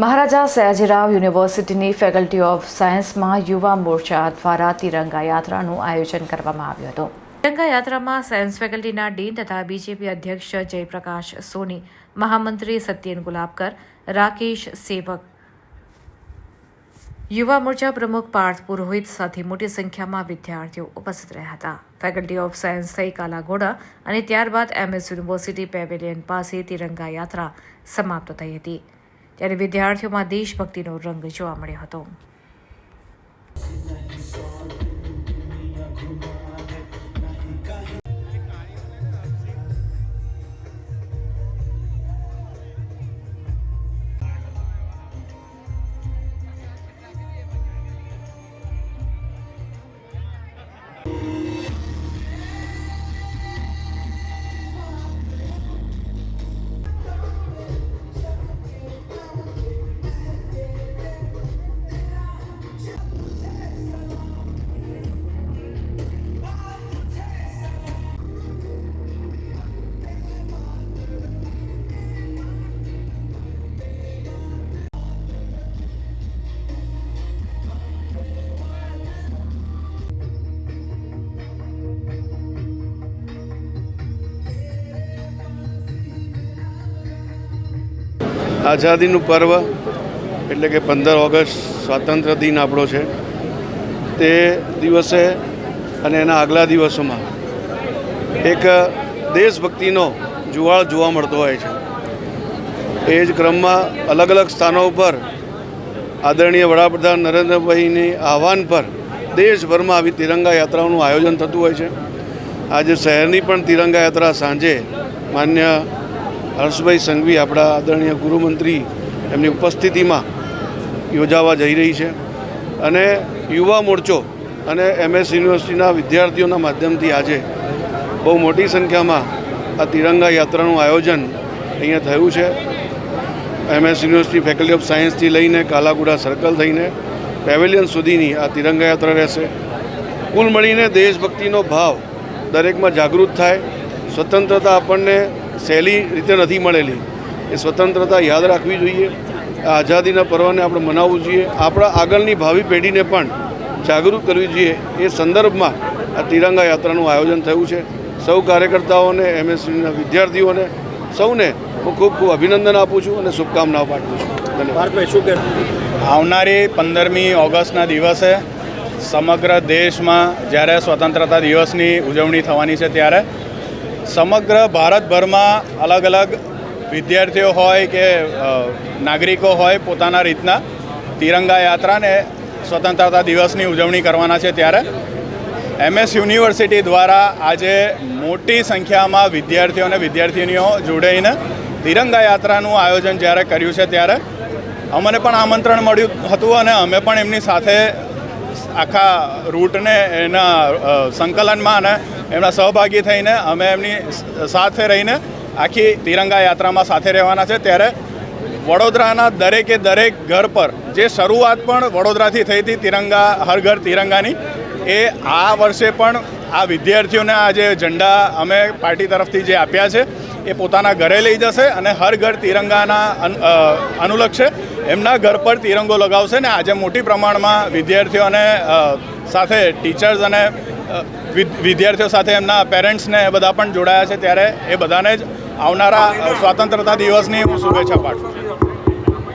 મહારાજા સયાજીરાવ યુનિવર્સિટીની faculty of સાયન્સમાં યુવા મોરચા દ્વારા તિરંગા યાત્રાનું આયોજન કરવામાં આવ્યું હતું. તિરંગા યાત્રામાં સાયન્સ ફેકલ્ટીના ડીન તથા બીજેપી અધ્યક્ષ જયપ્રકાશ સોની, મહામંત્રી સત્યેન ગુલાબકર, રાકેશ સેવક, યુવા મોરચા પ્રમુખ પાર્થ પુરોહિત સાથે મોટી સંખ્યામાં વિદ્યાર્થીઓ ઉપસ્થિત રહ્યા હતા. ફેકલ્ટી ઓફ સાયન્સ થઈ કાલાઘોડા અને ત્યારબાદ એમએસ યુનિવર્સિટી પેવેલિયન પાસે તિરંગા યાત્રા સમાપ્ત થઈ હતી. ત્યારે વિદ્યાર્થીઓમાં દેશભક્તિનો રંગ જોવા મળ્યો હતો. આઝાદીનું પર્વ, એટલે કે પંદર ઓગસ્ટ સ્વાતંત્ર્ય દિન આપણો છે, તે દિવસે અને એના આગલા દિવસોમાં એક દેશભક્તિનો જુવાળ જોવા મળતો હોય છે. એ જ ક્રમમાં અલગ અલગ સ્થાનો ઉપર આદરણીય વડાપ્રધાન નરેન્દ્રભાઈની આહવાન પર દેશભરમાં આવી તિરંગા યાત્રાઓનું આયોજન થતું હોય છે. આજે શહેરની પણ તિરંગા યાત્રા સાંજે માન્ય હર્ષભાઈ સંઘવી આપણા આદરણીય ગૃહમંત્રી એમની ઉપસ્થિતિમાં યોજાવા જઈ રહી છે. અને યુવા મોરચો અને એમએસ યુનિવર્સિટીના વિદ્યાર્થીઓના માધ્યમથી આજે બહુ મોટી સંખ્યામાં આ તિરંગા યાત્રાનું આયોજન અહીંયા થયું છે. એમએસ યુનિવર્સિટી ફેકલ્ટી ઓફ સાયન્સથી લઈને કાલાગુડા સર્કલ થઈને પેવેલિયન સુધીની આ તિરંગા યાત્રા રહેશે. કુલ મળીને દેશભક્તિનો ભાવ દરેકમાં જાગૃત થાય. સ્વતંત્રતા આપણને સહેલી રીતે નથી મળેલી. એ સ્વતંત્રતા યાદ રાખવી જોઈએ. આ આઝાદીના પર્વને આપણે મનાવવું જોઈએ. આપણા આગળની ભાવિ પેઢીને પણ જાગૃત કરવી જોઈએ. એ સંદર્ભમાં આ તિરંગા યાત્રાનું આયોજન થયું છે. સૌ કાર્યકર્તાઓને એમએસસીના વિદ્યાર્થીઓને સૌને હું ખૂબ ખૂબ અભિનંદન આપું છું અને શુભકામનાઓ પાઠવું છું. ધન્યવાદ. શું કે આવનારી પંદરમી ઓગસ્ટના દિવસે સમગ્ર દેશમાં જ્યારે સ્વતંત્રતા દિવસની ઉજવણી થવાની છે ત્યારે સમગ્ર ભારતભરમાં અલગ અલગ વિદ્યાર્થીઓ હોય કે નાગરિકો હોય પોતાના રીતના તિરંગા યાત્રાને સ્વતંત્રતા દિવસની ઉજવણી કરવાના છે ત્યારે. એમએસ યુનિવર્સિટી દ્વારા આજે મોટી સંખ્યામાં વિદ્યાર્થીઓ અને વિદ્યાર્થીનીઓ જોડાઈને તિરંગા યાત્રાનું આયોજન જ્યારે કર્યું છે ત્યારે, અમને પણ આમંત્રણ મળ્યું હતું અને અમે પણ એમની સાથે આખા રૂટને એના સંકલનમાં અને એમના સહભાગી થઈને અમે એમની સાથે રહીને આખી તિરંગા યાત્રામાં સાથે રહેવાના છે. ત્યારે વડોદરાના દરેકે દરેક ઘર પર જે શરૂઆત પણ વડોદરાથી થઈ હતી તિરંગા, હર ઘર તિરંગાની, એ આ વર્ષે પણ આ વિદ્યાર્થીઓને આ જે ઝંડા અમે પાર્ટી તરફથી જે આપ્યા છે, એ પોતાના ઘરે લઈ જશે અને હર ઘર તિરંગાના અન- અનુલક્ષે એમના ઘર પર તિરંગો લગાવશે ને આજે મોટી પ્રમાણમાં વિદ્યાર્થીઓને સાથે ટીચર્સ અને વિદ્યાર્થીઓ સાથે એમના પેરેન્ટ્સને એ બધા પણ જોડાયા છે. ત્યારે એ બધાને જ આવનારા સ્વતંત્રતા દિવસની હું શુભેચ્છા પાઠવું છું.